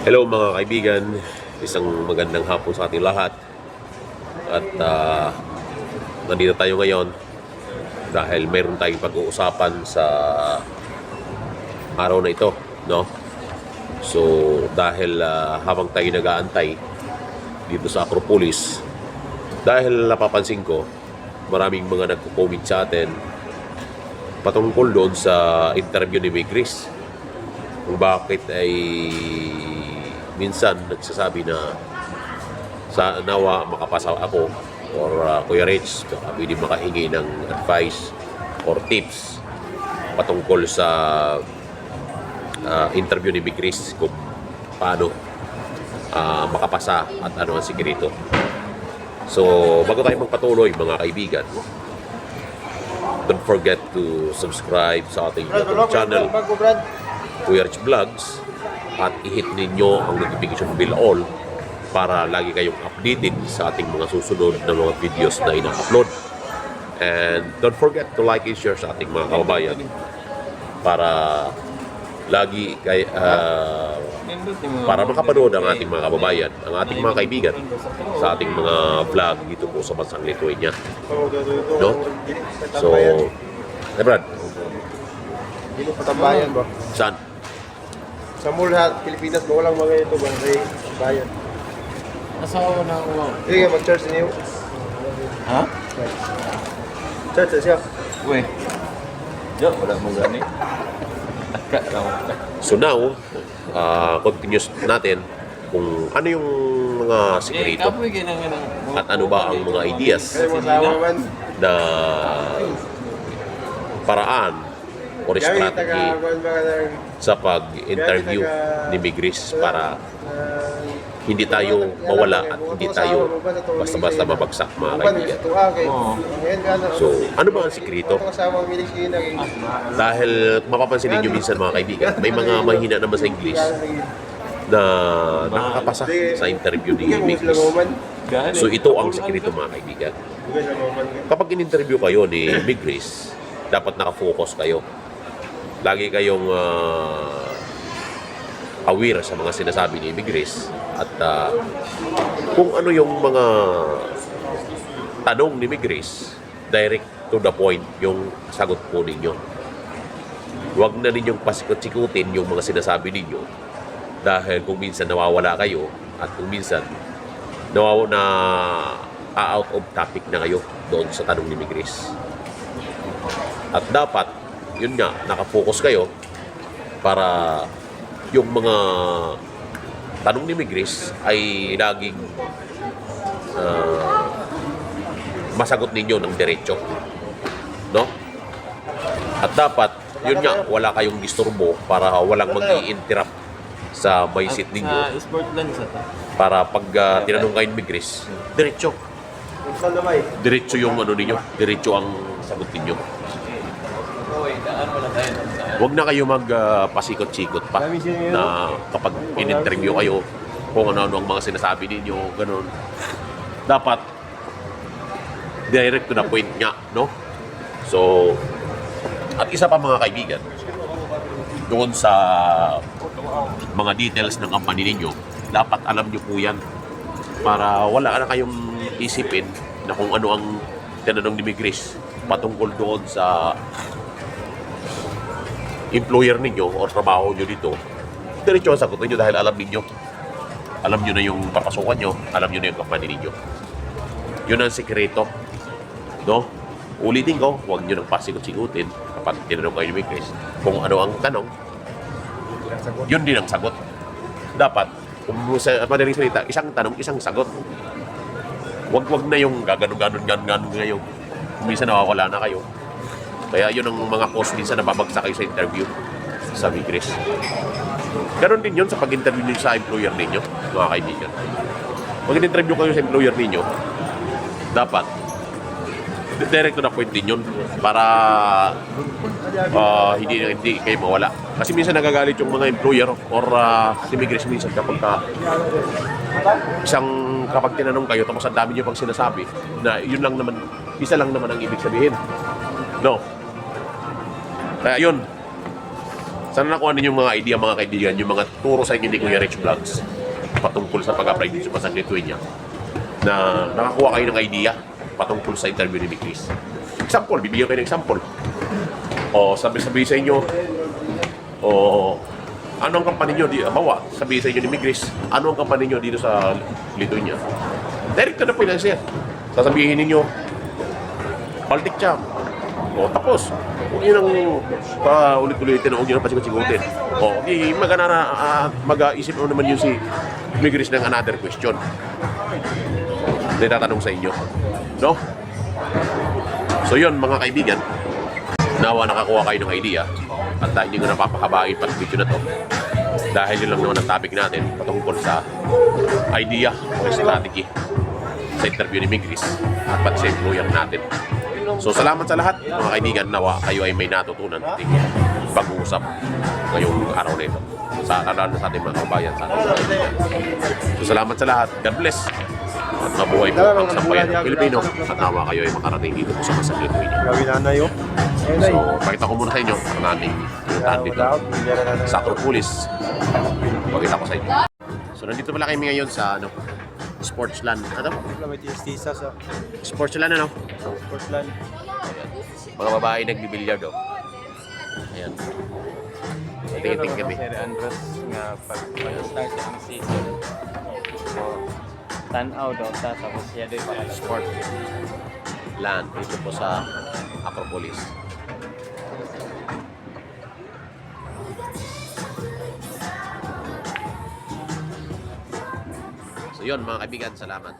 Hello mga kaibigan, isang magandang hapon sa ating lahat. At ah, nandito tayo ngayon dahil meron tayong pag-uusapan sa araw na ito, no? So, dahil ah, habang tayo nag-aantay dito sa Acropolis, dahil napapansin ko, maraming mga nagko-comment sa atin patungkol doon sa interview ni May Chris kung bakit ay minsan nagsasabi na sa nawa makapasa ako or uh, Kuya Rich baka pwede makahingi ng advice or tips patungkol sa uh, interview ni Big Chris kung paano uh, makapasa at ano ang sikreto. So, bago tayo magpatuloy mga kaibigan, don't forget to subscribe sa ating YouTube channel. Kuya Rich Vlogs at i-hit ninyo ang notification bell all para lagi kayong updated sa ating mga susunod na mga videos na ina-upload. And don't forget to like and share sa ating mga kababayan para lagi kay ah, para makapanood ang ating mga kababayan, ang ating mga kaibigan sa ating mga vlog dito po sa bansang Lithuania. No? So, eh Brad, Dito patambayan ba? saan? Sa Mulhat, Pilipinas ba walang mga ito ba? Sa bayan. Asawa na ako. Sige, mag-church niyo. Ha? Church siya. Uy. Yo, wala mo gani. Ako. So now, uh, continuous natin kung ano yung mga sikreto at ano ba ang mga ideas na paraan or strategy sa pag-interview ni Migris para ah, hindi tayo mawala at hindi tayo basta-basta mabagsak mga kaibigan. Oo. So, ano ba ang sikreto? Ito kasama ang milisina. Dahil mapapansin ninyo minsan mga kaibigan, may mga mahina naman sa English na nakakapasa sa interview ni Migris. Gani. So ito ang sikreto mga kaibigan. Kapag in-interview kayo ni Big Grace, dapat nakafocus kayo. Lagi kayong ah, aware sa mga sinasabi ni Grace at ah, kung ano yung mga tanong ni Grace, direct to the point yung sagot po ninyo. Huwag na ninyong pasikot-sikutin yung mga sinasabi ninyo dahil kung minsan nawawala kayo at kung minsan nawaw na out of topic na kayo doon sa tanong ni Migris. At dapat, yun nga, nakafocus kayo para yung mga tanong ni Migris ay laging ah, masagot ninyo ng diretso. No? At dapat, yun nga, wala kayong disturbo para walang mag interrupt sa may seat ninyo Sa sport lang sa para pag ah, tinanong kayo ni Gris, diretso. Diretso yung ano ninyo, diretso ang sagot ninyo. Uy, daan mo lang tayo. Saan? Huwag na kayo magpasikot-sikot pa na kapag in-interview kayo kung ano-ano ang mga sinasabi ninyo, ganun. Dapat direct to the point nga, no? So, at isa pa mga kaibigan, doon sa mga details ng company ninyo, dapat alam nyo po yan para wala na kayong isipin na kung ano ang tinanong ni Migris patungkol doon sa employer ninyo o trabaho nyo dito, diretso ang sagot ninyo dahil alam ninyo. Alam nyo na yung papasukan nyo, alam nyo na yung company ninyo. Yun ang sikreto. No? Ulitin ko, huwag nyo nang pasikot-sikutin kapag tinanong kayo ni Migris kung ano ang tanong, yun din ang sagot. Dapat, kung sa madaling salita, isang tanong, isang sagot. Wag wag na yung gaganon-ganon ganon ganon ngayon. Kung minsan nawawala na kayo. Kaya yun ang mga post minsan na babagsak kayo sa interview sa Migris. Ganon din yun sa pag-interview niyo sa employer ninyo, mga kaibigan. Pag in-interview kayo sa employer ninyo, dapat direct to the point din yun para ah, hindi hindi kayo mawala. Kasi minsan nagagalit yung mga employer or uh, Migris minsan kapag ka, isang kapag tinanong kayo tapos ang dami niyo pang sinasabi na yun lang naman, isa lang naman ang ibig sabihin. No. Kaya yun, Sana nakuha ninyo mga idea mga kaibigan, yung mga turo sa inyo ni Kuya Rich Vlogs patungkol sa pag-apply dito sa Pasang Lithuania na nakakuha kayo ng idea patungkol sa interview ni Chris. Example, bibigyan kayo ng example. O sabi-sabi sa inyo, o ano ang kampanya nyo, di, bawa, sabi sa inyo ni Migris, ano ang kampanya nyo dito sa Lithuania? Direct point lang sir. Sasabihin ninyo, Baltic Champ. O tapos, huwag nyo nang pa ulit-ulitin, huwag nyo nang pasigot-sigutin. O, di magana na, ah, mag-isip mo naman yun si Migris ng another question. Na tatanong sa inyo. No? So yun, mga kaibigan, nawa nakakuha kayo ng idea at dahil hindi ko napapahabain pa sa video na to dahil yun lang naman ang topic natin patungkol sa idea o strategy sa interview ni Migris at pati sa natin. So salamat sa lahat mga kaibigan nawa kayo ay may natutunan ating pag-uusap ngayong araw na ito sa lalo na sa ating mga kabayan sa ating mga kaibigan. So salamat sa lahat. God bless. At mabuhay po ang sambayan ng Pilipino at nawa kayo ay makarating dito po sa yun. Ayun na So, pakita ko muna sa inyo ang aming pinuntahan dito sa Acropolis. Pakita ko sa inyo. So, nandito pala kami ngayon sa ano, Sportsland. Ano? May tistisa sa Sportsland ano? Portland. Mga babae nagbibilyard oh. Ayan. Tingin-tingin kami. Sir Andres nga pag mag-start ang season. So, tanaw daw ta tapos siya doon para sport. Land dito po sa Acropolis. So yun mga kaibigan, salamat.